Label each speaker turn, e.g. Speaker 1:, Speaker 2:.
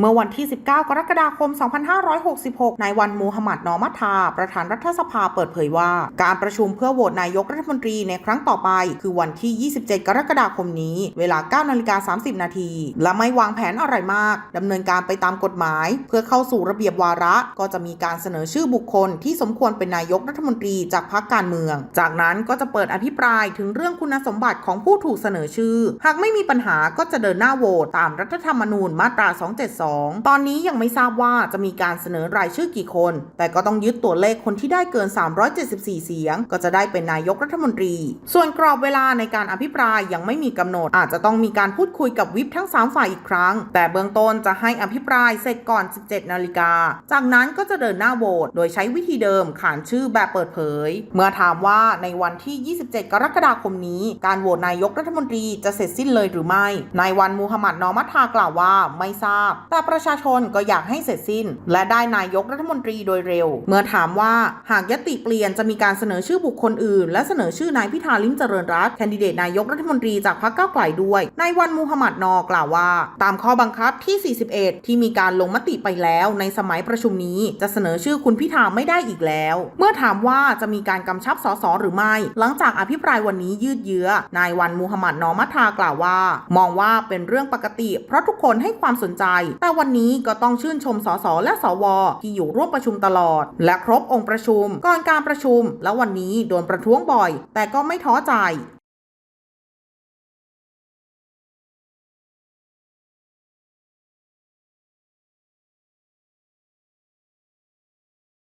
Speaker 1: เมื่อวันที่ 19 กรกฎาคม 2566 นายวันมูฮัมหมัด นอมัทา ประธานรัฐสภาเปิดเผยว่า การประชุมเพื่อโหวตนายกรัฐมนตรีในครั้งต่อไป คือวันที่ 27 กรกฎาคมนี้ เวลา 9 นาฬิกา 30 นาที และไม่วางแผนอะไรมาก ดำเนินการไปตามกฎหมาย เพื่อเข้าสู่ระเบียบวาระ ก็จะมีการเสนอชื่อบุคคลที่สมควรเป็นนายกรัฐมนตรีจากพรรคการเมือง จากนั้นก็จะเปิดอภิปรายถึงเรื่องคุณสมบัติของผู้ถูกเสนอชื่อ หากไม่มีปัญหาก็จะเดินหน้าโหวตตามรัฐธรรมนูญมาตรา 272ตอนนี้ยังไม่ทราบว่าจะมีการเสนอรายชื่อกี่คน แต่ก็ต้องยึดตัวเลขคนที่ได้เกิน 374 เสียง ก็จะได้เป็นนายกรัฐมนตรี ส่วนกรอบเวลาในการอภิปรายยังไม่มีกำหนด อาจจะต้องมีการพูดคุยกับวิปทั้ง 3 ฝ่ายอีกครั้ง แต่เบื้องต้นจะให้อภิปรายเสร็จก่อน 17 นาฬิกา จากนั้นก็จะเดินหน้าโหวตโดยใช้วิธีเดิมขานชื่อแบบเปิดเผย เมื่อถามว่าในวันที่ 27 กรกฎาคมนี้ การโหวตนายกรัฐมนตรีจะเสร็จสิ้นเลยหรือไม่ นายวันมูฮัมหมัดนอมัทากล่าวว่าไม่ทราบแต่ประชาชนก็อยากให้เสร็จสิ้น และได้นายกรัฐมนตรีโดยเร็ว เมื่อถามว่าหากยติเปลี่ยนจะมีการเสนอชื่อบุคคลอื่น และเสนอชื่อนายพิธาลิมเจริญรัตน์แคนดิเดตนายกรัฐมนตรีจากพรรคก้าวไกลด้วยนายวันมูฮัมหมัดนอกล่าวว่า ตามข้อบังคับที่ 41 ที่มีการลงมติไปแล้วในสมัยประชุมนี้จะเสนอชื่อคุณพิธาไม่ได้อีกแล้ว เมื่อถามว่าจะมีการกำชับสสหรือไม่ หลังจากอภิปรายวันนี้ยืดเยื้อนายวันมูฮัมหมัดนอมัทากล่าวว่า มองว่าเป็นเรื่องปกติ เพราะทุกคนให้ความสนใจแต่วันนี้ก็ต้องชื่นชมสสและสว ที่อยู่ร่วมประชุมตลอด และครบองค์ประชุม ก่อนการประชุม แล้ววันนี้โดนประท้วงบ่อย แต่ก็ไม่ท้อใจ